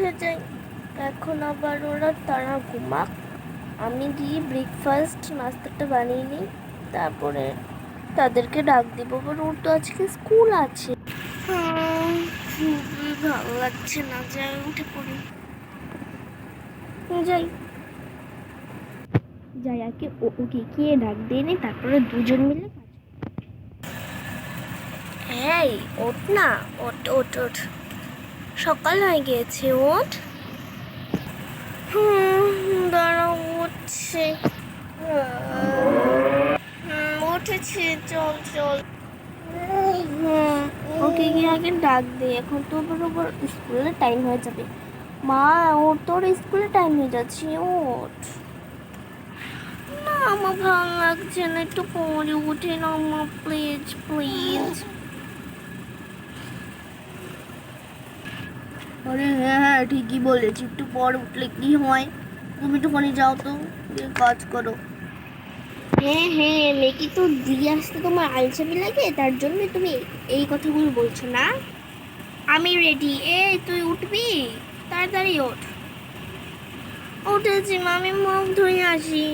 উঠে যাই এখন আবার ওরা তারা ঘুমাক। আমি গিয়ে ব্রেকফাস্ট নাস্তাটা বানিয়ে নিই। তারপরে তাদেরকে ডাক দিব। ওর তো আজকে স্কুল আছে। খুবই ভালো লাগছে না। যাই উঠে পড়ি। যাই। ও- ওকে গিয়ে ডাক দিয়ে নি? তারপরে দুজন মিলে কাজ এই ওঠ না। ওঠ ওঠ ওঠ। সকাল হয়ে গিয়েছে ওঠ হুম দাঁড়াও উঠছে। উঠেছে, চল চল। ওকে গিয়ে আগে ডাক দে এখন তো আবার আবার স্কুলের টাইম হয়ে যাবে। মা, ওর তোর স্কুলের টাইম হয়ে যাচ্ছে ওঠ না, আমার ভালো লাগছে না, একটু পরে উঠে না মা প্লিজ আরে হ্যাঁ হ্যাঁ ঠিকই বলেছি। একটু পর উঠলে কি হয়? তুমি একটুখানি যাও তো কাজ করো। হ্যাঁ হ্যাঁ মেয়েকে তো দিয়ে আসতে তোমার আলসামি লাগে, তার জন্য তুমি এই কথাগুলো বলছো না? আমি রেডি এ তুই উঠবি? তাড়াতাড়ি ওঠ। উঠেছি আমি মুখ ধুয়ে আসি।